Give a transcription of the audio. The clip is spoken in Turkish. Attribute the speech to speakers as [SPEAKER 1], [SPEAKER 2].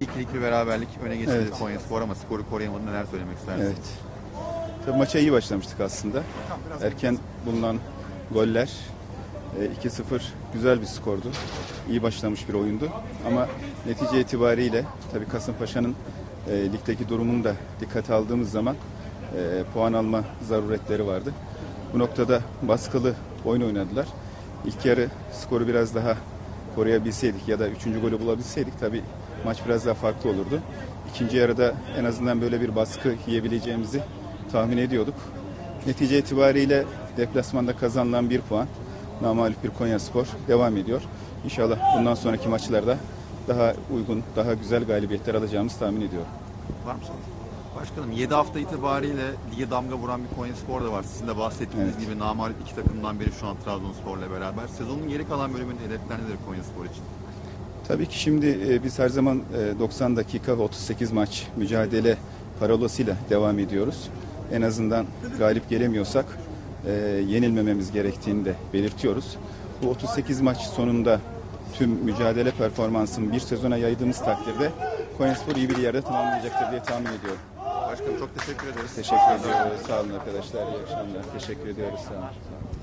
[SPEAKER 1] İkilik bir beraberlik öne geçti
[SPEAKER 2] Evet.
[SPEAKER 1] Konya Spor ama skoru koruyamadı. Neler söylemek istersiniz?
[SPEAKER 2] Evet. Tabii maça iyi başlamıştık aslında. Erken bulunan goller e, 2-0 güzel bir skordu. İyi başlamış bir oyundu. Ama netice itibariyle tabii Kasımpaşa'nın e, ligdeki durumunu da dikkate aldığımız zaman e, puan alma zaruretleri vardı. Bu noktada baskılı oyun oynadılar. İlk yarı skoru biraz daha koruyabilseydik ya da üçüncü golü bulabilseydik tabii maç biraz daha farklı olurdu. İkinci yarıda en azından böyle bir baskı yiyebileceğimizi tahmin ediyorduk. Netice itibariyle deplasmanda kazanılan bir puan namalip bir Konya Spor devam ediyor. İnşallah bundan sonraki maçlarda daha uygun, daha güzel galibiyetler alacağımızı tahmin ediyorum.
[SPEAKER 1] Var mı sorun? Başkanım 7 hafta itibariyle lige damga vuran bir Konya Spor da var. Sizin de bahsettiğiniz
[SPEAKER 2] Evet.
[SPEAKER 1] gibi namalip iki takımdan biri şu an Trabzonspor'la beraber. Sezonun geri kalan bölümünde hedefler nedir Konya Spor için?
[SPEAKER 2] Tabii ki şimdi e, biz her zaman e, 90 dakika ve 38 maç mücadele parolasıyla devam ediyoruz. En azından galip gelemiyorsak e, yenilmememiz gerektiğini de belirtiyoruz. Bu 38 maç sonunda tüm mücadele performansını bir sezona yaydığımız takdirde Konyaspor iyi bir yerde tamamlayacaktır diye tahmin ediyorum.
[SPEAKER 1] Başkanım çok teşekkür ederiz.
[SPEAKER 2] Teşekkür ediyoruz. Sağ olun arkadaşlar. İyi akşamlar. Teşekkür ediyoruz. Sağ olun. Sağ olun.